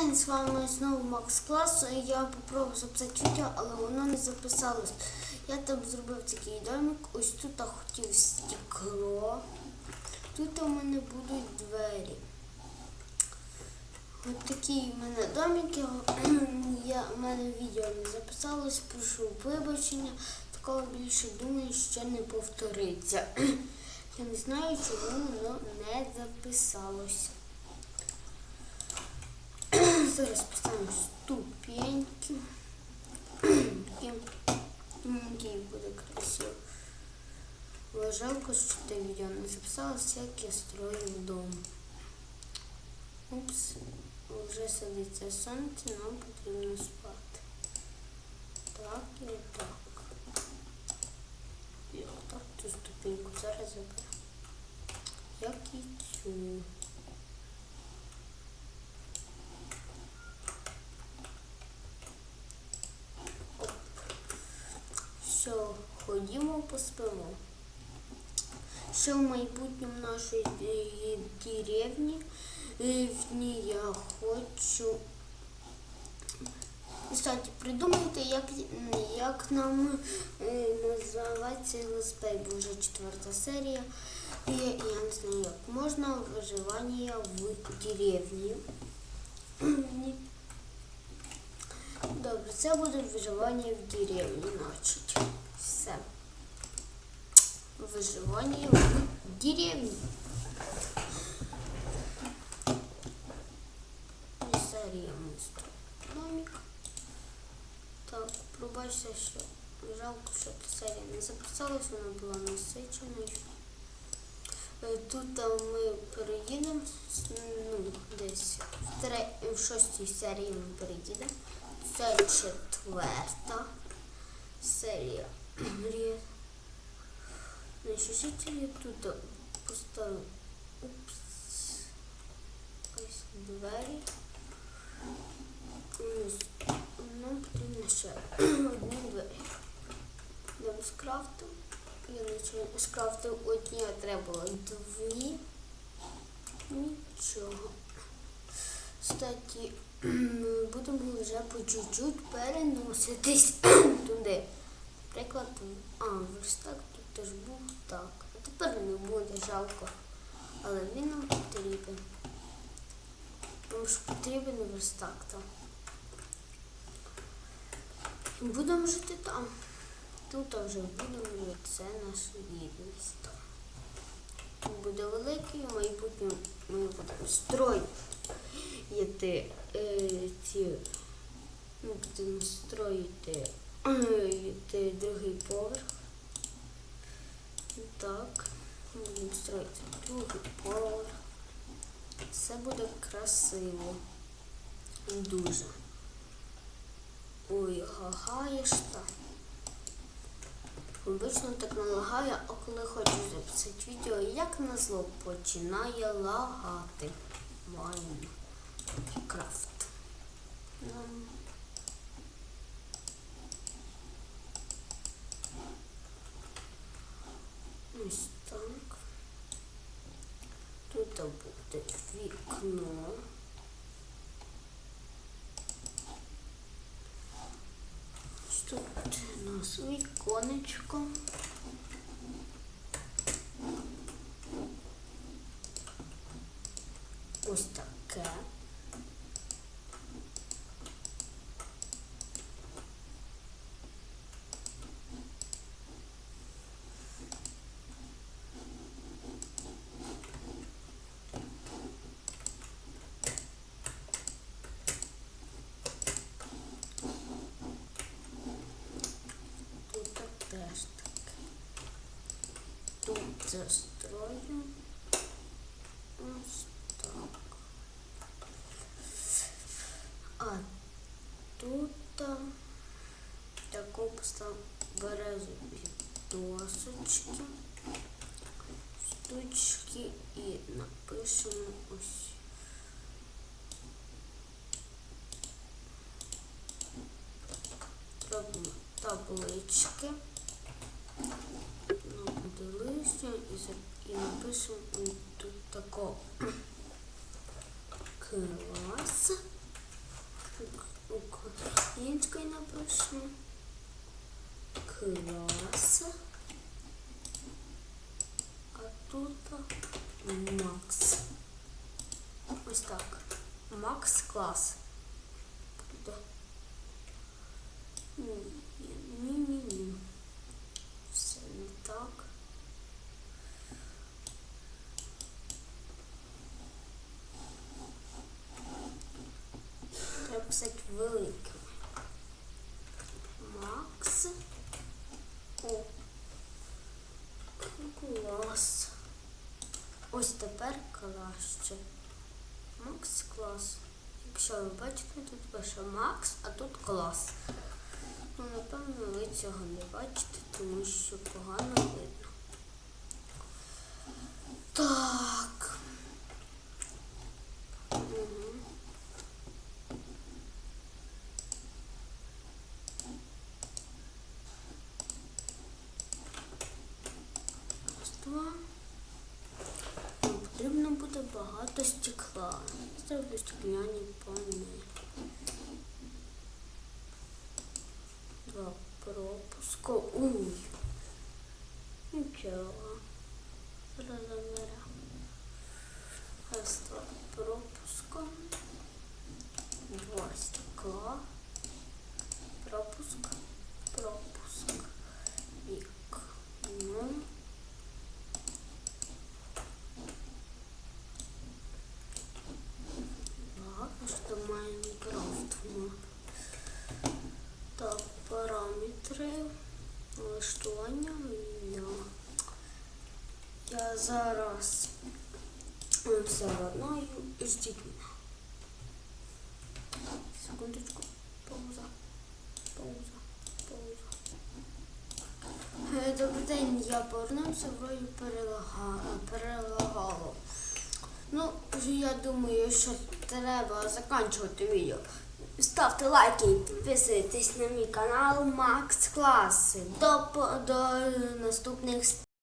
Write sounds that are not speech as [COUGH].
день, з вами знову Макс Клас. Я попробував записати відео, але воно не записалось. Я там зробив такий домик. Ось тут я хотів стекло. Тут у мене будуть двері. Ось такий у мене домик. [CLEARS THROAT] Я, у мене відео не записалось, прошу вибачення. Такого більше думаю, що не повториться. [CLEARS THROAT] Я не знаю, чому воно не записалось. Зараз поставимо ступеньки. Такий буде красиво. Жалко, що те відео не записалось, як я вдома. Упс, вже садиться сонце, нам потрібно спати. Так і отак. І отак цю ступеньку зараз заберемо. Як і. Все, ходімо поспимо. Ще в майбутньому нашої е, деревні е, в ній я хочу. Кстати, придумайте, як, як нам е, називається лесбей, бо вже четверта серія. Я, я не знаю, як можна виживання в деревні. Добре, це буде виживання в деревні, значить. Все. Виживання в серія місто. Домик. Так, пробачте, що жалко, що ця серія не записалась, вона була насиченою. Е, Тут а, ми переїдемо ну, десь в, тре, в шостій серії ми переїдемо. Це четверта серія. Мрія. Значить, я тут поставив? Упс. Ось двері. Нам потрібно ще одні двері. Йдемо з крафтом. Я нічого не скрафтив одні, а треба дві. Нічого. Кстати, [CLEARS THROAT] будемо вже по чуть-чуть переноситись [CLEARS THROAT] туди. Наприклад, а, верстак тут теж був так. А тепер не буде жалко. Але він нам потрібен. Тому що потрібен верстак там. І Будемо жити там. Тут вже будемо жити. Це наше місто. Буде великий, в майбутньому ми будемо строїти е, ці. Ми будемо строїти е, другий поверх. Так, будемо строїти другий поверх. Все буде красиво. Дуже. Ой, гагаєш та. Обично так налагає, а коли хочу записати відео, як назло починає лагати. Майнкрафт. Нам Ось так. Тут буде вікно. Ось Тут у нас віконечко. Ось таке. Тут теж таке. Застрою. Ось так. А тут таку поставив березові досочки, штучки і напишемо ось. Робимо таблички. Ну, буде листя і, ось тут тако клас. Українською напишу. Клас. А тут Макс. Ось так. Макс клас. Буде. Ні, ні, ні, ні. Все не так. Треба великими. Макс. О. Клас. Ось тепер краще. Макс клас. Якщо ви бачите, тут пише Макс, а тут клас. Ну, напевно, ви цього не бачите, тому що погано видно. Так. Угу. Раз, два. Нам потрібно буде багато стекла. Зроблю стекляні панелі. Два пропуска. Уй. Нічого. Зараз заберемо. Раз, два пропуска. Два стекла. Пропуск. Пропуск. Вік. Ну. Ладно, что Майнкрафт. Ну. Так, параметри. Налаштування. Я, я зараз все ладнаю. Ждіть мене. Секундочку. Пауза. Пауза. Пауза. Е, Добрий день, я повернувся, вроді перелага... перелагало. Ну, я думаю, що треба закінчувати відео. Ставте лайки і підписуйтесь на мій канал Макс Класи. До, до наступних